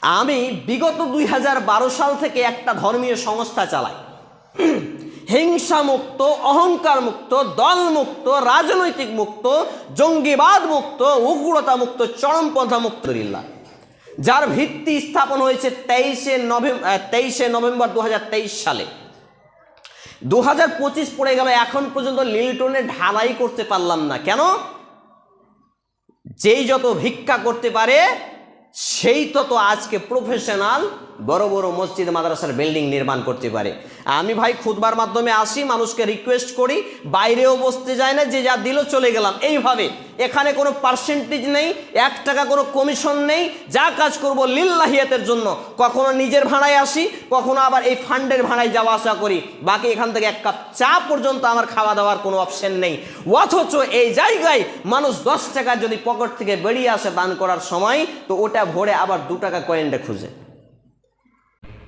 আমি বিগত দুই হাজার বারো সাল থেকে একটা ধর্মীয় সংস্থা চালাই। হিংসা মুক্ত অহংকার মুক্ত দল মুক্ত রাজনৈতিক মুক্ত জঙ্গিবাদ মুক্ত উগ্রতা মুক্ত চরমপন্থা মুক্ত যার ভিত্তি স্থাপন হয়েছে তেইশে নভেম্বর তেইশে নভেম্বর দু হাজার তেইশ সালে। দু পঁচিশ পড়ে গেল, এখন পর্যন্ত লিলটনে ঢালাই করতে পারলাম না। কেন? যেই যত ভিক্ষা করতে পারে সেই তত আজকে প্রফেশনাল বড় বড় মসজিদ, মাদ্রাসার বিল্ডিং নির্মাণ করতে পারে। আমি ভাই খুদবার মাধ্যমে আসি, মানুষকে রিকোয়েস্ট করি, বাইরেও বসতে যায় না, যে যা দিল চলে গেলাম। এইভাবে। এখানে কোনো পার্সেন্টেজ নেই, এক টাকা কোনো কমিশন নেই, যা কাজ করব লিল্লাহিয়াতের জন্য। কখনো নিজের ভাড়ায় আসি, কখনো আবার এই ফান্ডের ভাড়ায় যাওয়া আসা করি। বাকি এখান থেকে এক কাপ চা পর্যন্ত আমার খাওয়া দাওয়ার কোনো অপশন নেই। অথচ এই জায়গায় মানুষ দশ টাকা যদি পকেট থেকে বেরিয়ে আসে দান করার সময়, তো ওটা ভরে আবার দু টাকা কয়েনটা খুঁজে।